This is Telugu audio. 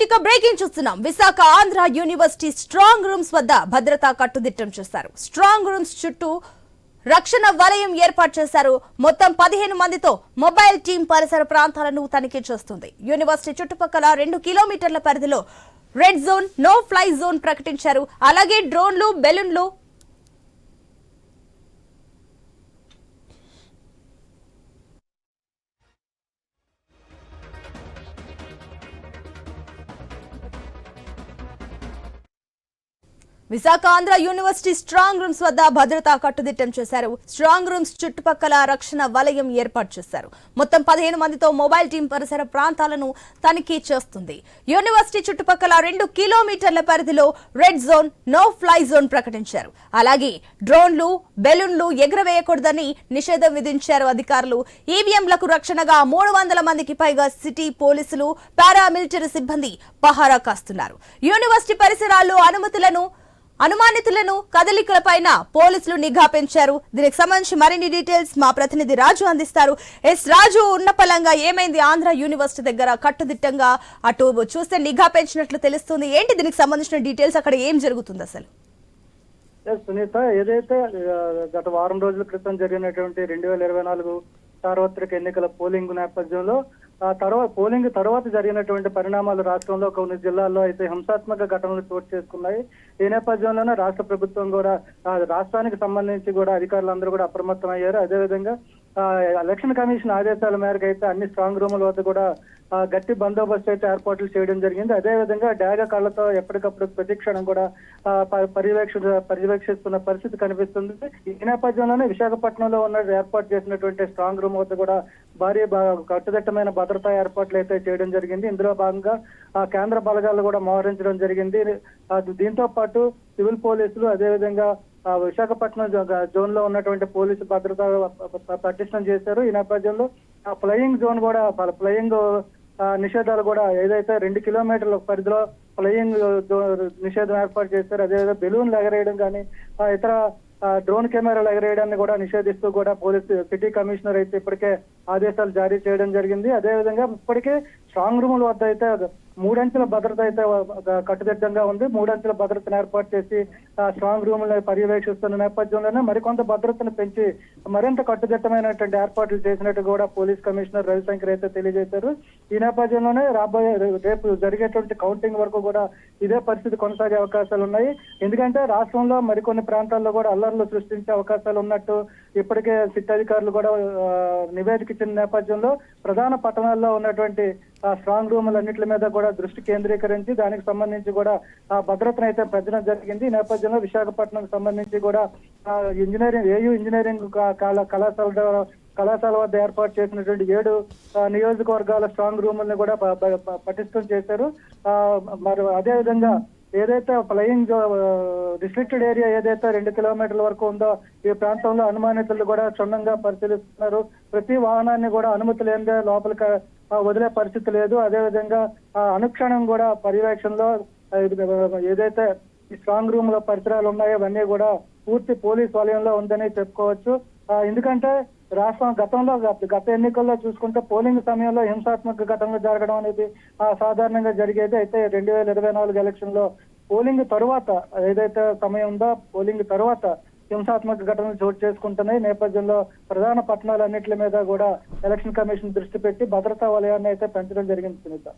రైట్ ఇక బ్రేకింగ్ చూస్తున్నాం. Visakha Andhra university strong rooms వద్ద భద్రతా కట్టుదిట్టం చేశారు. స్ట్రాంగ్ రూమ్స్ చుట్టూ రక్షణ వలయం ఏర్పాటు చేశారు. మొత్తం పదిహేను మందితో మొబైల్ టీం పరిసర ప్రాంతాలను తనిఖీ చేస్తుంది. యూనివర్సిటీ చుట్టుపక్కల రెండు కిలోమీటర్ల పరిధిలో red zone no fly zone ప్రకటించారు. అలాగే డ్రోన్లు బెలూన్లు Visakha Andhra university strong rooms వద్ద భద్రతా కట్టుదిట్టం చేశారు. స్ట్రాంగ్ రూమ్స్ చుట్టుపక్కల రక్షణ వలయం ఏర్పాటు చేశారు. మొత్తం పదిహేను మందితో మొబైల్ టీం పరిసర ప్రాంతాలను తనిఖీ చేస్తుంది. యూనివర్సిటీ చుట్టుపక్కల రెండు కిలోమీటర్ల పరిధిలో red zone no fly zone ప్రకటించారు. అలాగే డ్రోన్లు బెలూన్లు ఎగురవేయకూడదని నిషేధం విధించారు అధికారులు. ఈవీఎంలకు రక్షణగా మూడు వందల మందికి పైగా సిటీ పోలీసులు పారామిలిటరీ సిబ్బంది పహారా కాస్తున్నారు. యూనివర్సిటీ పరిసరాల్లో అనుమతులను అనుమానితులను కదలికలపైన పోలీసులు నిఘా పెంచారు. దీనికి సంబంధించి మరిన్ని డీటెయిల్స్ మా ప్రతినిధి రాజు అందిస్తారు. ఎస్ రాజు ఉన్న పలంగా ఏమైంది? ఆంధ్ర యూనివర్సిటీ దగ్గర కట్టుదిట్టంగా అటు చూస్తే నిఘా పెంచినట్లు తెలుస్తుంది. ఏంటి దీనికి సంబంధించిన డీటెయిల్స్? అక్కడ ఏం జరుగుతుంది అసలు? సునీత ఏదైతే గత వారం రోజుల క్రితం జరిగినటువంటి రెండు వేల ఇరవై నాలుగు సార్వత్రిక ఎన్నికల పోలింగ్ నేపథ్యంలో ఆ తర్వాత పోలింగ్ తర్వాత జరిగినటువంటి పరిణామాలు రాష్ట్రంలో కొన్ని జిల్లాల్లో అయితే హింసాత్మక ఘటనలు చోటు చేసుకున్నాయి. ఈ నేపథ్యంలోనే రాష్ట్ర ప్రభుత్వం కూడా రాష్ట్రానికి సంబంధించి కూడా అధికారులందరూ కూడా అప్రమత్తం అయ్యారు అదేవిధంగా ఎలక్షన్ కమిషన్ ఆదేశాల మేరకు అయితే అన్ని స్ట్రాంగ్ రూముల వద్ద కూడా గట్టి బందోబస్తు అయితే ఏర్పాట్లు చేయడం జరిగింది. అదేవిధంగా డాగ కళ్ళతో ఎప్పటికప్పుడు ప్రతిక్షణం కూడా పర్యవేక్ష పర్యవేక్షిస్తున్న పరిస్థితి కనిపిస్తుంది. ఈ నేపథ్యంలోనే విశాఖపట్నంలో ఉన్న ఏర్పాటు చేసినటువంటి స్ట్రాంగ్ రూమ్ వద్ద కూడా భారీ కట్టుదిట్టమైన భద్రతా ఏర్పాట్లు అయితే చేయడం జరిగింది. ఇందులో భాగంగా కేంద్ర బలగాలు కూడా మోహరించడం జరిగింది. దీంతో పాటు సివిల్ పోలీసులు అదేవిధంగా విశాఖపట్నం జో- జోన్లో ఉన్నటువంటి పోలీసు భద్రత ప్రతిష్టం పటిష్టం చేశారు. ఈ నేపథ్యంలో ఆ ఫ్లయింగ్ జోన్ కూడా ఫ్లయింగ్ ఆ, నిషేధాలు కూడా ఏదైతే రెండు కిలోమీటర్ల పరిధిలో ఫ్లయింగ్ జో- నిషేధం ఏర్పాటు చేశారు అదేవిధంగా బెలూన్లు ఎగరేయడం కానీ ఇతర ఆ, డ్రోన్ కెమెరాలు ఎగరేయడాన్ని కూడా నిషేధిస్తూ కూడా పోలీసు సిటీ కమిషనర్ అయితే ఇప్పటికే ఆదేశాలు జారీ చేయడం జరిగింది. అదేవిధంగా ఇప్పటికే స్ట్రాంగ్ రూముల వద్ద అయితే మూడంచెల భద్రత అయితే కట్టుదిట్టంగా ఉంది. మూడంచెల భద్రతను ఏర్పాటు చేసి స్ట్రాంగ్ రూములను పర్యవేక్షిస్తున్న నేపథ్యంలోనే మరికొంత భద్రతను పెంచి మరింత కట్టుదిట్టమైనటువంటి ఏర్పాట్లు చేసినట్టు కూడా పోలీస్ కమిషనర్ రవిశంకర్ అయితే తెలియజేశారు. ఈ నేపథ్యంలోనే రాబోయే రేపు జరిగేటువంటి కౌంటింగ్ వరకు కూడా ఇదే పరిస్థితి కొనసాగే అవకాశాలు ఉన్నాయి. ఎందుకంటే రాష్ట్రంలో మరికొన్ని ప్రాంతాల్లో కూడా అల్లర్లు సృష్టించే అవకాశాలు ఉన్నట్టు ఇప్పటికే సిట్ అధికారులు కూడా నివేదిక ఇచ్చిన నేపథ్యంలో ప్రధాన పట్టణాల్లో ఉన్నటువంటి స్ట్రాంగ్ రూములన్నింటి మీద కూడా దృష్టి కేంద్రీకరించి దానికి సంబంధించి కూడా ఆ భద్రతను అయితే పెంచడం జరిగింది. ఈ నేపథ్యంలో విశాఖపట్నం సంబంధించి కూడా ఆ, ఇంజనీరింగ్ ఏయూ ఇంజనీరింగ్ కళాశాల కళాశాల వద్ద ఏర్పాటు చేసినటువంటి ఏడు నియోజకవర్గాల స్ట్రాంగ్ రూముల్ని కూడా పటిష్టం చేశారు. ఆ, మరి అదే విధంగా ఏదైతే ఫ్లయింగ్ రిస్ట్రిక్టెడ్ ఏరియా ఏదైతే రెండు కిలోమీటర్ల వరకు ఉందో ఈ ప్రాంతంలో అనుమానితులు కూడా క్షుణ్ణంగా పరిశీలిస్తున్నారు. ప్రతి వాహనాన్ని కూడా అనుమతి లేనిదే లోపలికి వదిలే పరిస్థితి లేదు. అదేవిధంగా ఆ, అనుక్షణం కూడా పర్యవేక్షణలో ఏదైతే ఈ స్ట్రాంగ్ రూమ్లో పరిసరాలు ఉన్నాయో అవన్నీ కూడా పూర్తి పోలీస్ వలయంలో ఉందని చెప్పుకోవచ్చు. ఎందుకంటే రాష్ట్రం గతంలో గత- గత ఎన్నికల్లో చూసుకుంటే పోలింగ్ సమయంలో హింసాత్మక ఘటనలు జరగడం అనేది సాధారణంగా జరిగేది. అయితే రెండు వేల ఇరవై నాలుగు ఎలక్షన్లో పోలింగ్ తరువాత ఏదైతే సమయం ఉందో పోలింగ్ తరువాత హింసాత్మక ఘటనలు చోటు చేసుకుంటున్నాయి. నేపథ్యంలో ప్రధాన పట్టణాలన్నింటి మీద కూడా ఎలక్షన్ కమిషన్ దృష్టి పెట్టి భద్రతా వలయాన్ని అయితే పెంచడం జరిగింది సునీత.